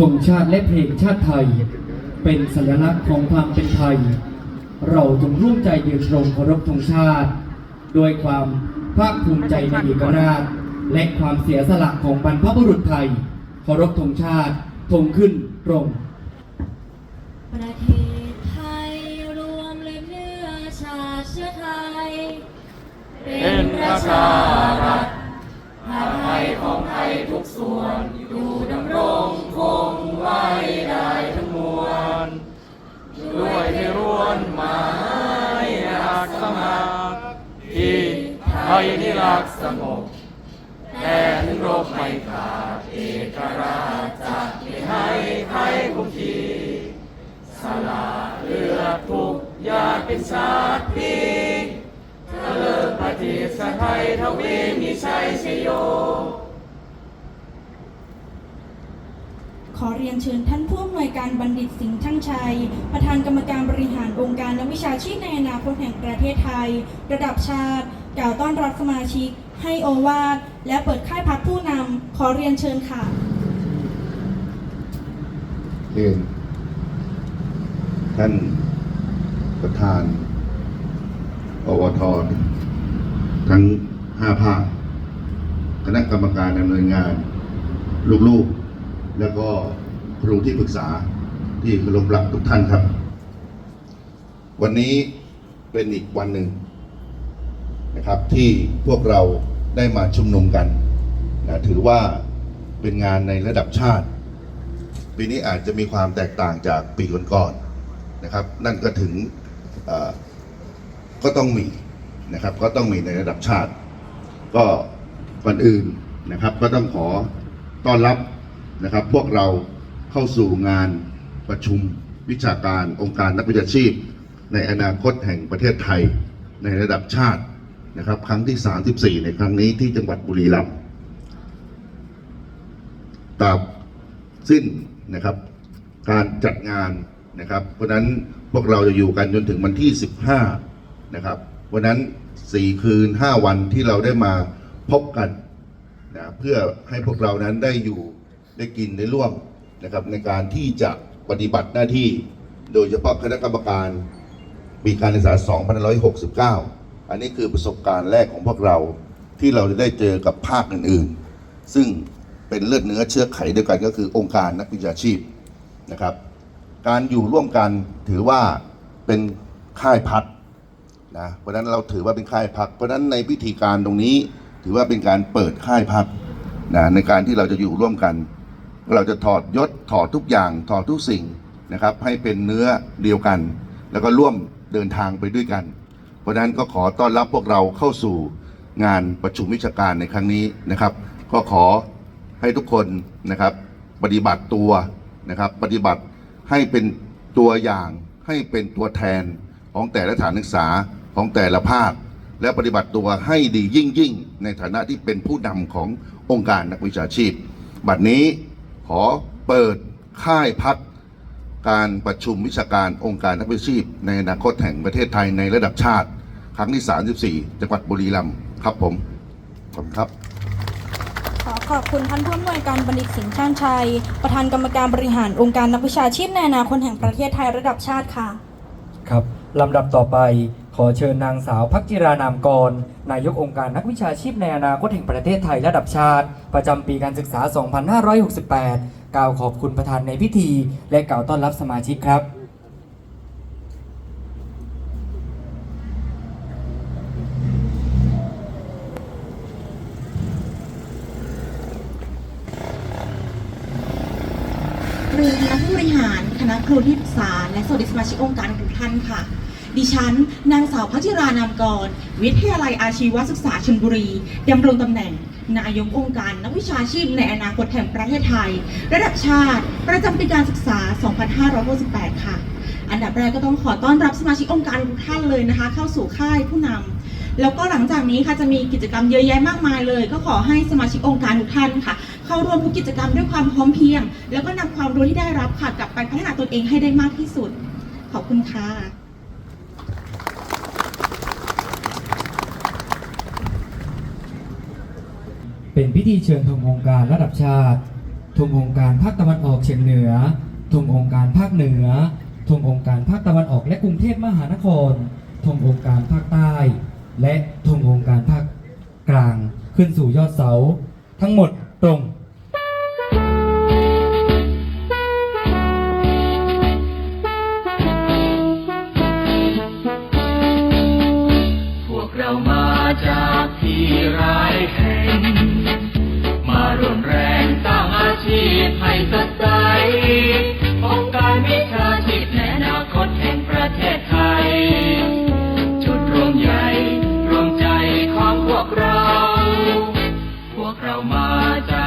ธงชาติและเพลงชาติไทย เป็นสัญลักษณ์ของความเป็นไทย เราจงร่วมใจยืนตรงเคารพธงชาติ ด้วยความภาคภูมิใจในเอกราช และความเสียสละของบรรพบุรุษไทยเคารพธงชาติธงขึ้นตรง ประเทศไทยรวมเลยเนื้อชาติเชื้อไทย เป็นประชารัฐหาไทยของไทยทุกส่วนอยู่ดำรง ไทยนี่รักสงบแต่ถึงรบไม่ขาดเอกราชจะไม่ให้ใครคุมทีสละเลือดทุกอยากเป็นชาติพีเธอเลิกประเทศไทยทวีมีชัยชโย ขอเรียนเชิญท่านผู้อำนวยการบัณฑิตสิงห์ช่างชัย ประธานกรรมการบริหารองค์การและวิชาชีพในอนาคตแห่งประเทศไทย ระดับชาติ ล่าวต้อนรับสมาชิก ให้โอวาทและเปิดค่ายพักผู้นำขอเรียนเชิญค่ะเรียนท่านประธานอวททั้งห้าภาคคณะกรรมการดำเนินงาน ลูกๆ แล้วก็ครูที่ปรึกษาที่เคารพรักทุกท่านครับ วันนี้เป็นอีกวันหนึ่ง นะครับที่พวกเราได้มาชุมนุมกันนะถือว่าเป็นงานในระดับชาติ ปีนี้อาจจะมีความแตกต่างจากปีก่อนๆนะครับ นั่นก็ถึงก็ต้องมีนะครับ ก็ต้องมีในระดับชาติ ก็ก่อนอื่นนะครับ ก็ต้องขอต้อนรับนะครับ พวกเราเข้าสู่งานประชุมวิชาการองค์การนักวิชาชีพ ในอนาคตแห่งประเทศไทยในระดับชาติ นะครับ ครั้งที่ 34 ในครั้งนี้ที่จังหวัดบุรีรัมย์ตราบสิ้นนะครับ การจัดงานนะครับ เพราะนั้นพวกเราจะอยู่กันจนถึงวันที่ 15 นะครับวันนั้น 4 คืน 5 วันที่เราได้มาพบกันนะเพื่อให้พวกเรานั้นได้อยู่ได้กินได้ร่วมนะครับ ในการที่จะปฏิบัติหน้าที่ โดยเฉพาะคณะกรรมการปีการศึกษา 2569 อันนี้คือประสบการณ์แรกของพวกเราที่เราจะได้เจอกับภาคอื่นๆ ซึ่งเป็นเลือดเนื้อเชื้อไขเดียกันก็คือองค์การนักวิชาชีพนะครับ การอยู่ร่วมกันถือว่าเป็นค่ายพักนะเพราะฉะนั้นเราถือว่าเป็นค่ายพัก เพราะฉะนั้นในพิธีการตรงนี้ถือว่าเป็นการเปิดค่ายพักนะในการที่เราจะอยู่ร่วมกัน เราจะถอดยศถอดทุกอย่างถอดทุกสิ่งนะครับ ให้เป็นเนื้อเดียวกัน แล้วก็ร่วมเดินทางไปด้วยกัน ราะฉะนั้นก็ขอต้อนรับพวกเราเข้าสู่งานประชุมวิชาการในครั้งนี้นะครับ ก็ขอให้ทุกคนนะครับปฏิบัติตัวนะครับปฏิบัติให้เป็นตัวอย่างให้เป็นตัวแทนของแต่ละฐานศึกษาของแต่ละภาค และปฏิบัติตัวให้ดียิ่งยิ่งในฐานะที่เป็นผู้นำขององค์การนักวิชาชีพ บัดนี้ขอเปิดค่ายพักการประชุมวิชาการองค์การนักวิชาชีพ ในอนาคตแห่งประเทศไทยในระดับชาติ รั้งที่ 34 จังหวัดบุรีรัมย์ครับผม ขอบคุณครับ ขอขอบคุณท่านผู้อำนวยการบัณฑิตสิงห์ช่างชัย ประธานกรรมการบริหารองค์การนักวิชาชีพในอนาคตแห่งประเทศไทยระดับชาติค่ะ ครับลำดับต่อไปขอเชิญนางสาวพักจิรานามกร นายกองค์การนักวิชาชีพในอนาคตแห่งประเทศไทยระดับชาติ ประจำปีการศึกษา 2568 กล่าวขอบคุณประธานในพิธี และกล่าวต้อนรับสมาชิกครับ เรียนคณะผู้บริหาร คณะครูที่ปรึกษา และสวัสดีสมาชิกองค์การทุกท่านค่ะ ดิฉัน นางสาวพัชิรานามกร วิทยาลัยอาชีวศึกษาชลบุรีดำรงตำแหน่ง นายกองค์การนักวิชาชีพในอนาคตแห่งประเทศไทย ระดับชาติ ประจำปีการศึกษา 2568 ค่ะ อันดับแรกก็ต้องขอต้อนรับสมาชิกองค์การทุกท่านเลยนะคะ เข้าสู่ค่ายผู้นำ แล้วก็หลังจากนี้ค่ะจะมีกิจกรรมเยอะแยะมากมายเลย ก็ขอให้สมาชิกองค์การทุกท่านค่ะ เข้าร่วมทุกกิจกรรมด้วยความพร้อมเพียง แล้วก็นำความรู้ที่ได้รับค่ะกลับไปพัฒนาตนเองให้ได้มากที่สุด ขอบคุณค่ะเป็นพิธีเชิญธงองค์การระดับชาติธงองค์การภาคตะวันออกเฉียงเหนือธงองค์การภาคเหนือธงองค์การภาคตะวันออกและกรุงเทพมหานครธงองค์การภาคใต้ และธงองค์การภาคกลางขึ้นสู่ยอดเสา ทั้งหมดตรง time.